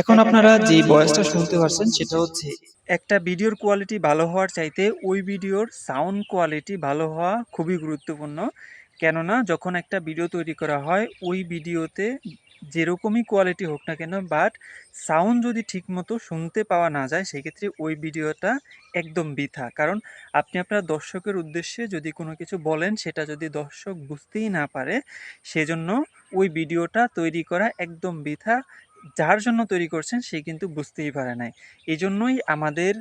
এখন আপনারা যে ভয়েসটা শুনতে পারছেন সেটা হচ্ছে একটা ভিডিওর কোয়ালিটি ভালো হওয়ার চাইতে ওই ভিডিওর সাউন্ড কোয়ালিটি ভালো হওয়া খুবই গুরুত্বপূর্ণ। কেননা যখন একটা ভিডিও তৈরি করা হয় ওই ভিডিওতে যেরকমই কোয়ালিটি হোক না কেন বাট সাউন্ড যদি ঠিকমতো শুনতে পাওয়া না যায় সেক্ষেত্রে ওই ভিডিওটা একদম বৃথা। কারণ আপনি আপনার দর্শকের উদ্দেশ্যে যদি কোনো কিছু বলেন সেটা যদি দর্শক বুঝতেই না পারে সেজন্য ওই ভিডিওটা তৈরি করা একদম বৃথা। যার জন্য তৈরি করছেন সে কিন্তু বুঝতেই পারে নাই। এই জন্যই আমাদের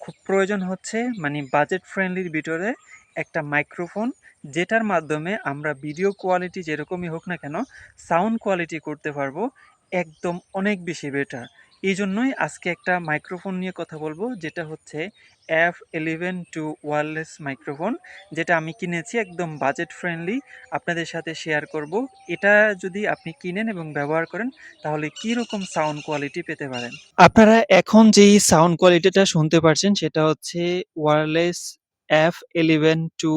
খুব প্রয়োজন হচ্ছে মানে বাজেট ফ্রেন্ডলির ভিতরে একটা মাইক্রোফোন যেটার মাধ্যমে আমরা ভিডিও কোয়ালিটি যেরকমই হোক না কেন সাউন্ড কোয়ালিটি করতে পারব, একদম অনেক বেশি বেটার এই জন্যই আজকে একটা মাইক্রোফোন নিয়ে কথা বলব, যেটা হচ্ছে F eleven two wireless microphone যেটা আমি কিনেছি একদম বাজেট ফ্রেন্ডলি আপনাদের সাথে শেয়ার করব। এটা যদি আপনি কিনেন এবং ব্যবহার করেন, তাহলে কী রকম সাউন্ড কোয়ালিটি পেতে পারেন? আপনারা এখন যেই সাউন্ড কোয়ালিটিটা শুনতে পারছেন, সেটা হচ্ছে ওয়্যারলেস এফ এলিভেন টু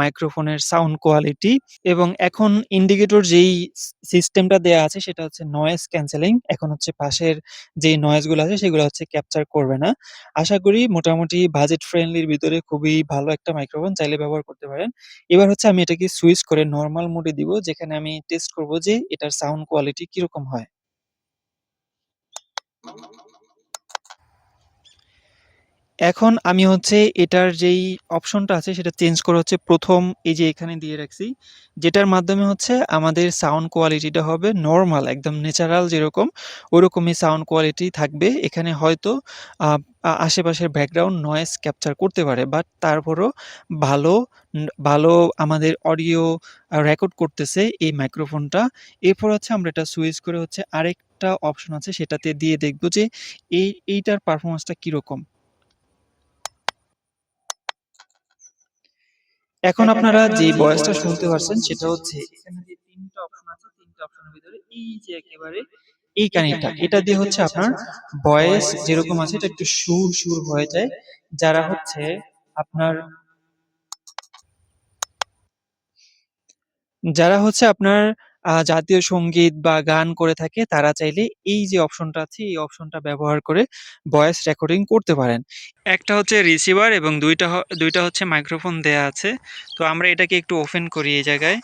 মাইক্রোফোনের সাউন্ড কোয়ালিটি এবং এখন ইন্ডিকেটর যেই সিস্টেমটা দেয়া আছে সেটা হচ্ছে নয়েজ ক্যান্সেলিং এখন হচ্ছে পাশের যেই নয়েজগুলো আছে সেগুলো হচ্ছে ক্যাপচার করবে না। আশা করি মোটামুটি বাজেট ফ্রেন্ডলির ভিতরে খুবই ভালো একটা মাইক্রোফোন চাইলে ব্যবহার করতে পারেন। এবার হচ্ছে আমি এটাকে সুইচ করে নর্মাল মোডে দিব, যেখানে আমি টেস্ট করব যে এটার সাউন্ড কোয়ালিটি কীরকম হয়। এখন আমি হচ্ছে এটার যেই অপশনটা আছে সেটা চেঞ্জ করে হচ্ছে প্রথম এই যে এখানে দিয়ে রাখছি। যেটার মাধ্যমে হচ্ছে আমাদের সাউন্ড কোয়ালিটিটা হবে নর্মাল একদম ন্যাচারাল যেরকম, ওরকমই সাউন্ড কোয়ালিটি থাকবে। এখানে হয়তো আশেপাশের ব্যাকগ্রাউন্ড নয়েজ ক্যাপচার করতে পারে। বাট তারপরও ভালো ভালো আমাদের অডিও রেকর্ড করতেছে এই মাইক্রোফোনটা। এরপর হচ্ছে আমরা এটা সুইচ করে হচ্ছে আরেকটা অপশন আছে সেটাতে দিয়ে দেখব যে এই, এইটার পারফরম্যান্সটা কীরকম। এখন আপনারা যে বয়সটা শুনতে পারছেন সেটা হচ্ছে এখানে যে তিনটা অপশন আছে ৩ টা অপশনের ভিতরে এই যে একেবারে এই কানেক্টটা এটা দিয়ে হচ্ছে আপনার ভয়েস যেরকম আছে এটা একটু সুর, সুর হয়ে যায়। যারা হচ্ছে আপনার যারা হচ্ছে আপনার জাতীয় সংগীত বা গান করে থাকে, তারা চাইলে এই যে অপশনটা আছে, এই অপশনটা ব্যবহার করে ভয়েস রেকর্ডিং করতে পারেন। একটা হচ্ছে রিসিভার এবং ২ টা হ ২ হচ্ছে মাইক্রোফোন দেয়া আছে। তো আমরা এটাকে একটু ওপেন করি এই জায়গায়।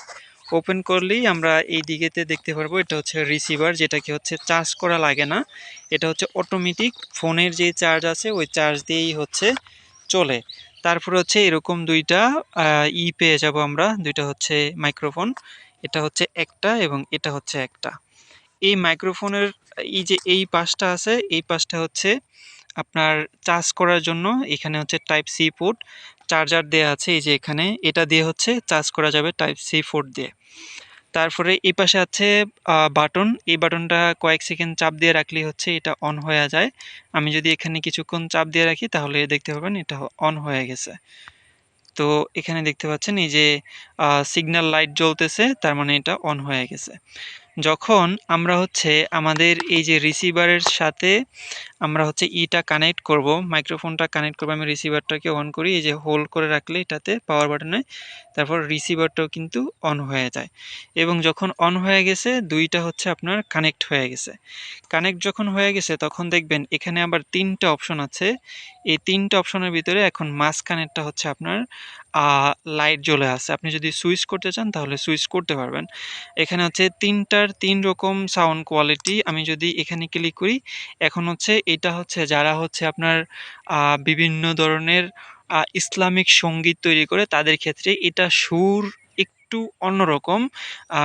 ওপেন করলেই আমরা এই দিকেতে দেখতে পারব, এটা হচ্ছে রিসিভার, যেটাকে হচ্ছে চার্জ করা লাগে না। এটা হচ্ছে অটোমেটিক ফোনের যে চার্জ আছে, ওই চার্জ দিয়েই হচ্ছে চলে। তারপর হচ্ছে এরকম দুইটা ই পেয়ে যাব আমরা। দুইটা হচ্ছে মাইক্রোফোন। এটা হচ্ছে একটা এবং এটা হচ্ছে একটা। এই মাইক্রোফোনের, এই যে এই পাশটা আছে, এই পাশটা হচ্ছে আপনার চার্জ করার জন্য, এখানে হচ্ছে টাইপ সি পোর্ট চার্জার দেয়া আছে, এই যে এখানে এটা দিয়ে হচ্ছে চার্জ করা যাবে টাইপ সি পোর্ট দিয়ে। তারপরে এই পাশে আছে বাটন। এই বাটনটা কয়েক সেকেন্ড চাপ দিয়ে রাখলেই হচ্ছে এটা অন হয়ে যায়। আমি যদি এখানে কিছুক্ষণ চাপ দিয়ে রাখি, তাহলে দেখতে পাবেন এটা অন হয়ে গেছে। তো এখানে দেখতে পাচ্ছেন এই যে সিগন্যাল লাইট জ্বলতেছে তার মানে এটা অন হয়ে গেছে। যখন আমরা হচ্ছে আমাদের এই যে রিসিভারের সাথে আমরা হচ্ছে ইটা কানেক্ট করব, মাইক্রোফোনটা কানেক্ট করব আমি রিসিভারটাকে অন করি এই যে হোল্ড করে রাখলে এটাতে পাওয়ার বাটনে তারপর রিসিভারটাও কিন্তু অন হয়ে যায়। এবং যখন অন হয়ে গেছে দুইটা হচ্ছে আপনার কানেক্ট হয়ে গেছে। কানেক্ট যখন হয়ে গেছে তখন দেখবেন এখানে আবার তিনটা অপশন আছে। এই ৩ টা অপশনের ভিতরে এখন মাঝখানেরটা হচ্ছে আপনার লাইট জ্বলে আছে। আপনি যদি সুইচ করতে চান তাহলে সুইচ করতে পারবেন। এখানে হচ্ছে ৩ টার ৩ রকম সাউন্ড কোয়ালিটি আমি যদি এখানে ক্লিক করি, এখন হচ্ছে এটা হচ্ছে যারা হচ্ছে আপনার বিভিন্ন ধরনের ইসলামিক সংগীত তৈরি করে তাদের ক্ষেত্রে এটা সুর একটু অন্যরকম।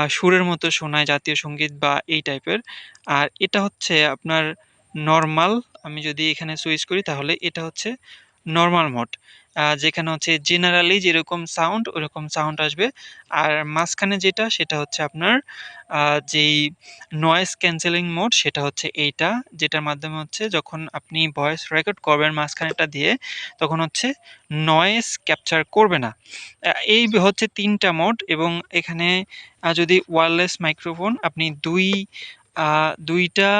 সুরের মতো শোনায় জাতীয় সংগীত বা এই টাইপের। আর এটা হচ্ছে আপনার নরমাল আমি যদি এখানে সুইচ করি, তাহলে এটা হচ্ছে নর্মাল মোড। যেখানে হচ্ছে জেনারেলি যেরকম সাউন্ড ওরকম সাউন্ড আসবে। আর মাঝখানে যেটা, সেটা হচ্ছে আপনার যেই নয়েজ ক্যান্সেলিং মোড সেটা হচ্ছে এইটা। যেটার মাধ্যমে হচ্ছে যখন আপনি ভয়েস রেকর্ড করবেন মাঝখানেরটা দিয়ে, তখন হচ্ছে নয়েজ ক্যাপচার করবে না। এই হচ্ছে ৩ টা মোড এবং এখানে যদি ওয়্যারলেস মাইক্রোফোন আপনি ২ আ ২ টা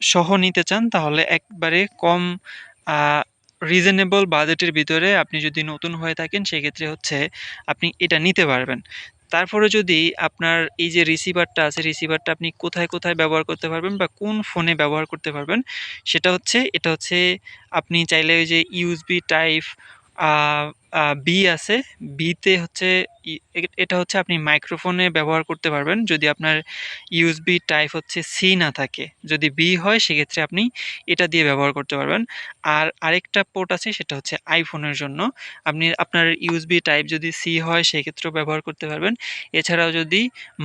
সহ নিতে চান তাহলে একবারে কম রিজনেবল বাজেটের ভিতরে আপনি যদি নতুন হয়ে থাকেন সেক্ষেত্রে হচ্ছে আপনি এটা নিতে পারবেন। তারপরে যদি আপনার এই যে রিসিভারটা আছে, রিসিভারটা আপনি কোথায়, কোথায় ব্যবহার করতে পারবেন বা কোন ফোনে ব্যবহার করতে পারবেন, সেটা হচ্ছে এটা হচ্ছে আপনি চাইলে ওই যে ইউএসবি টাইপ বি আছে, বিতে হচ্ছে এটা হচ্ছে আপনি মাইক্রোফোনে ব্যবহার করতে পারবেন। যদি আপনার ইউএসবি টাইপ হচ্ছে সি না থাকে। যদি বি হয় সেক্ষেত্রে আপনি এটা দিয়ে ব্যবহার করতে পারবেন। আর আরেকটা পোর্ট আছে সেটা হচ্ছে আইফোনের জন্য। আপনি আপনার ইউএসবি টাইপ যদি সি হয় সেক্ষেত্রেও ব্যবহার করতে পারবেন। এছাড়াও যদি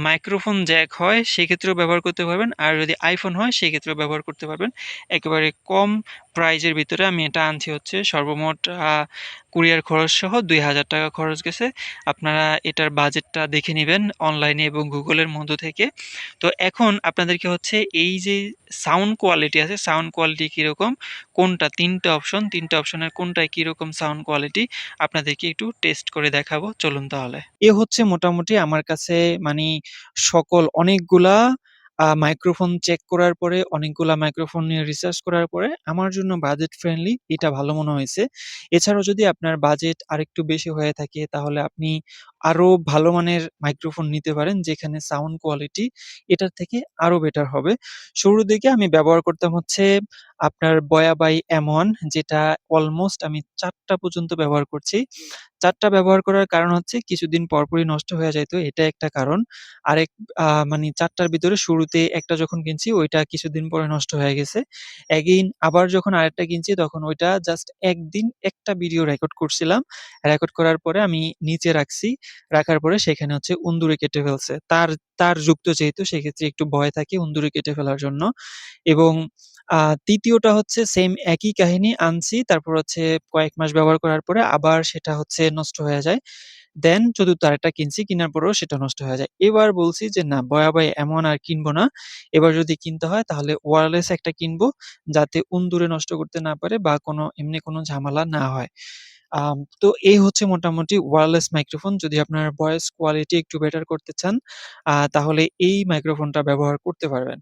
মাইক্রোফোন জ্যাক হয় সেক্ষেত্রেও ব্যবহার করতে পারবেন। আর যদি আইফোন হয় সেক্ষেত্রেও ব্যবহার করতে পারবেন। একেবারে কম প্রাইজের ভিতরে আমি এটা আনছি হচ্ছে সর্বমোট কুরিয়ার খরচসহ ৳২,০০০ খরচ গেছে। আপনারা এটার বাজেটটা দেখে নেবেন অনলাইনে এবং গুগলের মধ্য থেকে। তো এখন আপনাদেরকে হচ্ছে এই যে সাউন্ড কোয়ালিটি আছে, সাউন্ড কোয়ালিটি কীরকম কোনটা ৩ টা অপশন, ৩ টা অপশনের কোনটায় কীরকম সাউন্ড কোয়ালিটি আপনাদেরকে একটু টেস্ট করে দেখাবো। চলুন তাহলে। এ হচ্ছে মোটামুটি আমার কাছে মানে সকল অনেকগুলা মাইক্রোফোন চেক করার পরে, অনেকগুলা মাইক্রোফোন নিয়ে রিসার্চ করার পরে আমার জন্য বাজেট ফ্রেন্ডলি এটা ভালো মনে হয়েছে। এছাড়াও যদি আপনার বাজেট আরেকটু বেশি হয়ে থাকে তাহলে আপনি আরও ভালো মানের মাইক্রোফোন নিতে পারেন, যেখানে সাউন্ড কোয়ালিটি এটার থেকে আরও বেটার হবে। শুরুর দিকে আমি ব্যবহার করতাম হচ্ছে আপনার by M1 যেটা অলমোস্ট আমি চারটা পর্যন্ত ব্যবহার করছি। চারটা ব্যবহার করার কারণ হচ্ছে কিছুদিন পরপরই নষ্ট হয়ে যাইত। এটা একটা কারণ। আরেক মানে চারটার ভিতরে শুরুতে একটা যখন কিনছি, ওইটা কিছুদিন পরে নষ্ট হয়ে গেছে। এগেইন আবার যখন আরেকটা কিনছি, তখন ওইটা জাস্ট একদিন একটা ভিডিও রেকর্ড করছিলাম। রেকর্ড করার পরে আমি নিচে রাখছি। রাখার পরে সেখানে হচ্ছে উন্দুরে কেটে ফেলছে। তার তার যুক্ত যেহেতু, সেক্ষেত্রে একটু ভয় থাকে উন্দুরে কেটে ফেলার জন্য। এবং ৩য় হচ্ছে সেম একই কাহিনী আনছি। তারপর হচ্ছে কয়েক মাস ব্যবহার করার পরে আবার সেটা হচ্ছে নষ্ট হয়ে যায়। দেন ৪র্থ আরেকটা কিনছি। কিনার পরেও সেটা নষ্ট হয়ে যায়। এবার বলছি যে, না by M1 আর কিনবো না। এবার যদি কিনতে হয়, তাহলে ওয়ারলেস একটা কিনবো, যাতে উন্দুরে নষ্ট করতে না পারে বা কোনো, এমনি কোনো ঝামেলা না হয়। তো এই হচ্ছে মোটামুটি ওয়ারলেস মাইক্রোফোন। যদি আপনার ভয়েস কোয়ালিটি একটু বেটার করতে চান তাহলে এই মাইক্রোফোনটা ব্যবহার করতে পারবেন।